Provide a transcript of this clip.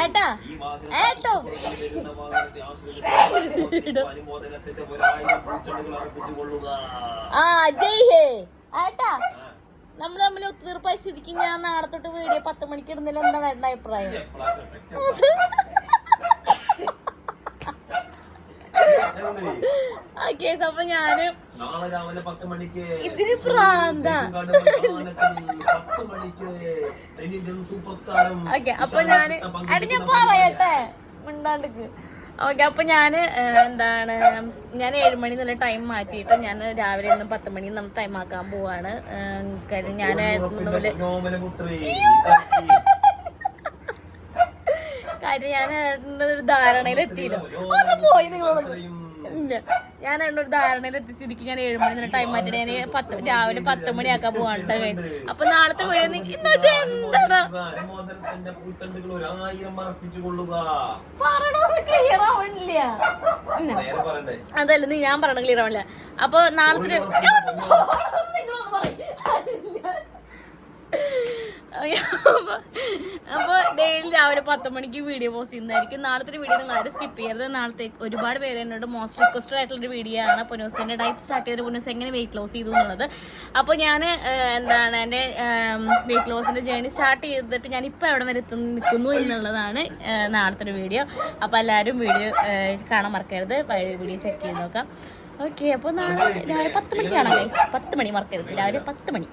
ഏട്ടാ ഏട്ടോ. ആ ജയ് ഹേ ഏട്ടാ നമ്മൾ തമ്മിൽ ഒത്തുതീർപ്പായി സ്ഥിതിക്ക് ഞാൻ നാളെ തൊട്ട് വീഡിയോ പത്ത് മണിക്ക് ഇടുന്നതിൽ എന്താ വേണ്ട അഭിപ്രായം? ആ കേസ് അപ്പൊ ഞാൻ നാളെ രാവിലെ പത്ത് മണിക്ക് ഇതിന് പ്രാന്ത. പത്ത് മണിക്ക് തെന്നിന്ത്യൻ സൂപ്പർ സ്റ്റാറും ഓക്കെ അപ്പൊ ഞാൻ എടാ ഞാൻ പറയട്ടെ? മിണ്ടാണ്ടിക്ക്. ഓക്കെ അപ്പൊ ഏ, എന്താണ് ഞാൻ ഏഴുമണി എന്നുള്ള ടൈം മാറ്റിയിട്ട് ഞാൻ രാവിലെ ഇന്ന് പത്ത് മണി നമ്മൾ ടൈം ആക്കാൻ പോവാണ്. കാര്യം ഞാൻ കാര്യം ഞാൻ ഒരു ധാരണയിൽ എത്തിയില്ല ഒന്ന് പോയി നിങ്ങളോട്. ഇല്ല. ഞാൻ എന്നോട് ധാരണയിൽ എത്തിച്ചിരിക്കും ഞാൻ ഏഴ് മണി ടൈം മാറ്റി ഞാൻ പത്ത് രാവിലെ പത്ത് മണിയാക്കാൻ പോവാണ് കേട്ടോ guys. അപ്പൊ നാളത്തെ വഴി ഇന്നത് എന്താണ് പറയണത് ക്ലിയർ ആവണില്ല. അതല്ല നീ ഞാൻ പറയണ ക്ലിയർ ആവില്ല അപ്പൊ നാളത്തെ അപ്പൊ ഡെയിലി രാവിലെ പത്ത് മണിക്ക് വീഡിയോ പോസ്റ്റ് ചെയ്യുന്നതായിരിക്കും. നാളത്തെ വീഡിയോ നിങ്ങൾ ആരും സ്കിപ്പ് ചെയ്യരുത്. നാളത്തെ ഒരുപാട് പേര് എന്നോട് മോസ്റ്റ് റിക്വസ്റ്റഡ് ആയിട്ടുള്ള ഒരു വീഡിയോ ആണ്. പുനോസിന്റെ ഡയറ്റ് സ്റ്റാർട്ട് ചെയ്ത് പൊന്നൂസ് എങ്ങനെ വെയിറ്റ് ലോസ് ചെയ്തു എന്നുള്ളത്. അപ്പോൾ ഞാൻ എന്താണ് എന്റെ വെയിറ്റ് ലോസിന്റെ ജേണി സ്റ്റാർട്ട് ചെയ്തിട്ട് ഞാൻ ഇപ്പോൾ എവിടെ വരെ എത്തുന്നു നിൽക്കുന്നു എന്നുള്ളതാണ് നാളത്തെ വീഡിയോ അപ്പോൾ എല്ലാവരും വീഡിയോ കാണാൻ മറക്കരുത്. പഴയ വീഡിയോ ചെക്ക് ചെയ്ത് നോക്കാം. ഓക്കെ അപ്പോൾ നാളെ രാവിലെ പത്ത് മണിക്കാണ് പത്ത് മണി മറക്കരുത് രാവിലെ പത്ത് മണി.